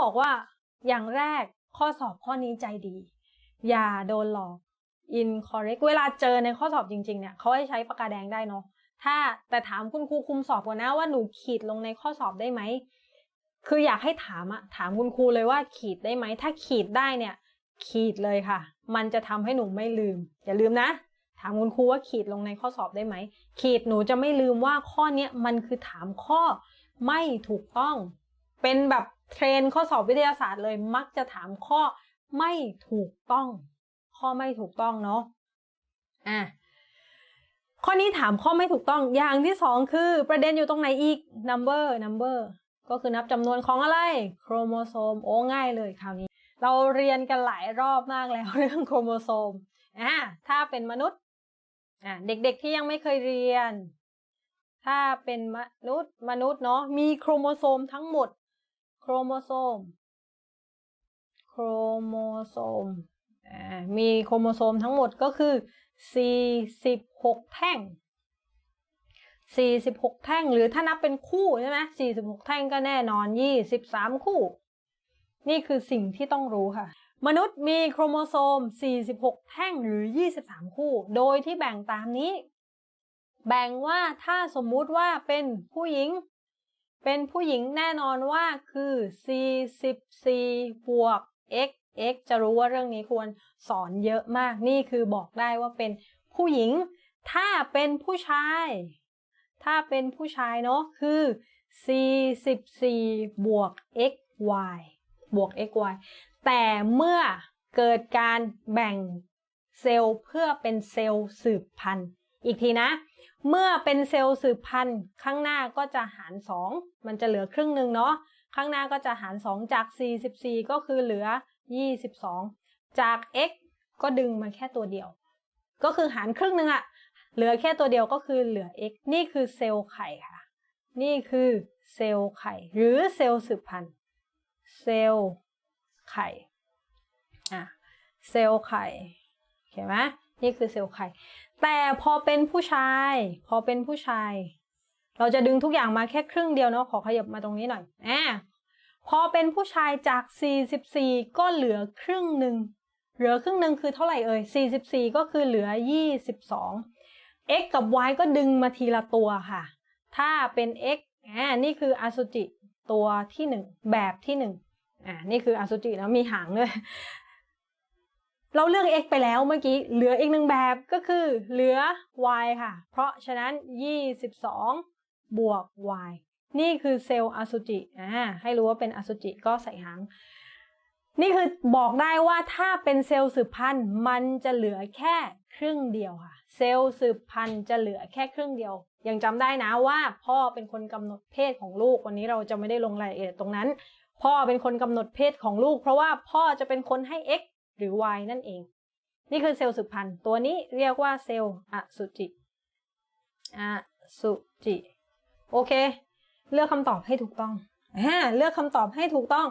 บอกว่าอย่างแรกข้อสอบข้อนี้ใจดี อย่าโดนหลอก incorrect เวลาเจอในข้อสอบจริงๆเนี่ยเขาให้ใช้ปากกาแดงได้เนาะถ้าแต่ถามคุณครูคุมสอบก่อนนะว่าหนูขีดลงในข้อสอบได้ไหมคืออยากให้ถามอะถามคุณครูเลยว่าขีดได้ไหมถ้าขีดได้เนี่ย ขีดเลยค่ะ มันจะทำให้หนูไม่ลืม อย่าลืมนะ ถามคุณครูว่าขีดลงในข้อสอบได้ไหมขีดหนูจะไม่ลืมว่าข้อเนี้ยมันคือถามข้อไม่ถูกต้อง เป็นแบบ เทรนข้อสอบวิทยาศาสตร์เลยมักจะถามข้อไม่ถูกต้อง ข้อไม่ถูกต้องเนาะอะข้อนี้ถามข้อไม่ถูกต้องอย่างที่สองคือประเด็นอยู่ตรงไหนอีก number number ก็คือนับจำนวนของอะไร โครโมโซม โอ้ง่ายเลยคราวนี้ เราเรียนกันหลายรอบมากแล้วเรื่องโครโมโซมอ่าถ้าเป็นมนุษย์อ่าเด็กๆที่ยังไม่เคยเรียน ถ้าเป็นมนุษย์มนุษย์เนาะมีโครโมโซมทั้งหมด โครโมโซม โครโมโซม มีโครโมโซมทั้งหมดก็คือ 46 แท่ง 46 แท่ง หรือถ้านับเป็นคู่ใช่ไหม46 แท่งก็แน่นอน 23 คู่ นี่คือสิ่งที่ต้องรู้ค่ะ มนุษย์มีโครโมโซม 46 แท่งหรือ 23 คู่ โดยที่แบ่งตามนี้ แบ่งว่าถ้าสมมุติว่าเป็นผู้หญิง เป็นผู้หญิงแน่นอนว่าคือ 44 บวก x x จะรู้ว่าเรื่องนี้ควรสอนเยอะมาก นี่คือบอกได้ว่าเป็นผู้หญิง ถ้าเป็นผู้ชาย ถ้าเป็นผู้ชายเนาะคือ 44 บวก x y บวก x y แต่เมื่อเกิดการแบ่งเซลล์เพื่อเป็นเซลล์สืบพันธุ์ อีกทีนะ เมื่อเป็นเซลล์สืบพันธุ์ข้างหน้าก็จะหาร 2 มันจะเหลือครึ่งหนึ่งเนาะข้างหน้าก็จะหาร 2 จาก 44 ก็คือเหลือ 22 จาก x ก็ดึงมาแค่ตัวเดียว ก็คือหารครึ่งหนึ่งอะเหลือแค่ตัวเดียวก็คือเหลือ x นี่คือเซลล์ไข่ค่ะ นี่คือเซลล์ไข่ หรือเซลล์สืบพันธุ์เซลล์ไข่อะเซลล์ไข่เห็นไหมนี่คือเซลล์ไข่ แต่พอเป็นผู้ชาย พอเป็นผู้ชาย เราจะดึงทุกอย่างมาแค่ครึ่งเดียวเนาะขอขยับมาตรงนี้หน่อยอะพอเป็นผู้ชายจาก 44 ก็เหลือครึ่งหนึ่งเหลือครึ่งหนึ่งคือเท่าไหร่เอ่ย 44 ก็คือเหลือ 22 x กับ y ก็ดึงมาทีละตัวค่ะ ถ้าเป็น x อ่านี่คืออสุจิตัวที่หนึ่งแบบที่หนึ่งอ่านี่คืออสุจิแล้วมีหางด้วย เราเลือก x ไปแล้วเมื่อกี้ เหลืออีกหนึ่งแบบก็คือเหลือ y ค่ะ เพราะฉะนั้น 22 บวก y นี่คือเซลล์อสุจิอ่าให้รู้ว่าเป็นอสุจิก็ใส่หาง นี่คือบอกได้ว่าถ้าเป็นเซลล์สืบพันธุ์มันจะเหลือแค่ครึ่งเดียวค่ะ เซลล์สืบพันธุ์จะเหลือแค่ครึ่งเดียว ยังจำได้นะว่าพ่อเป็นคนกำหนดเพศของลูกวันนี้เราจะไม่ได้ลงรายละเอียดตรงนั้น พ่อเป็นคนกำหนดเพศของลูก เพราะว่าพ่อจะเป็นคนให้ x หรือ y นั่นเอง นี่คือเซลล์สืบพันธุ์ตัวนี้เรียกว่าเซลล์อสุจิอสุจิโอเค เลือกคำตอบให้ถูกต้องอ่าเลือกคำตอบให้ถูกต้อง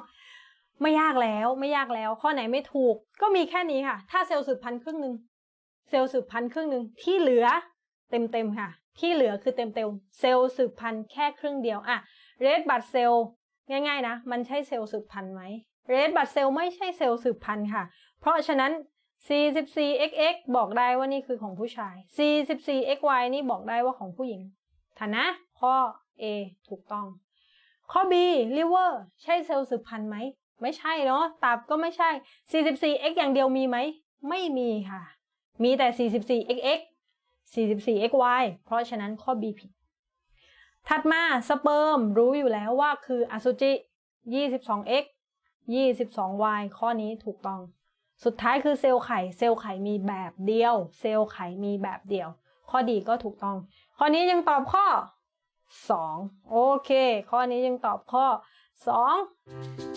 ไม่ยากแล้วไม่ยากแล้ว ข้อไหนไม่ถูก ก็มีแค่นี้ค่ะ ถ้าเซลล์สืบพันธุ์ครึ่งหนึ่งเซลล์สืบพันธุ์ครึ่งหนึ่งที่เหลือเต็มเต็มค่ะ ที่เหลือคือเต็มเต็มเซลล์สืบพันธุ์แค่ครึ่งเดียวอะเรดบัตเซลล์ง่ายๆนะ มันใช่เซลล์สืบพันธุ์ไหมเรดบัตเซลล์ไม่ใช่เซลล์สืบพันธุ์ค่ะ เพราะฉะนั้น 44xx บอกได้ว่านี่คือของผู้ชาย 44xy นี่บอกได้ว่าของผู้หญิงฐานะ ข้อ A ถูกต้อง ข้อ B liver ใช่เซลล์สืบพันธุ์ไหม ไม่ใช่เนาะ ตับก็ไม่ใช่ 44x อย่างเดียวมีไหม ไม่มีค่ะ มีแต่ 44xx 44xy เพราะฉะนั้นข้อ B ผิด ถัดมาสเปิร์มรู้อยู่แล้วว่าคืออสุจิ 22x 22y ข้อนี้ถูกต้อง สุดท้ายคือเซลล์ไข่เซลล์ไข่มีแบบเดียว เซลล์ไข่มีแบบเดียว ข้อดีก็ถูกต้อง ข้อนี้ยังตอบข้อ 2 โอเค ข้อนี้ยังตอบข้อ 2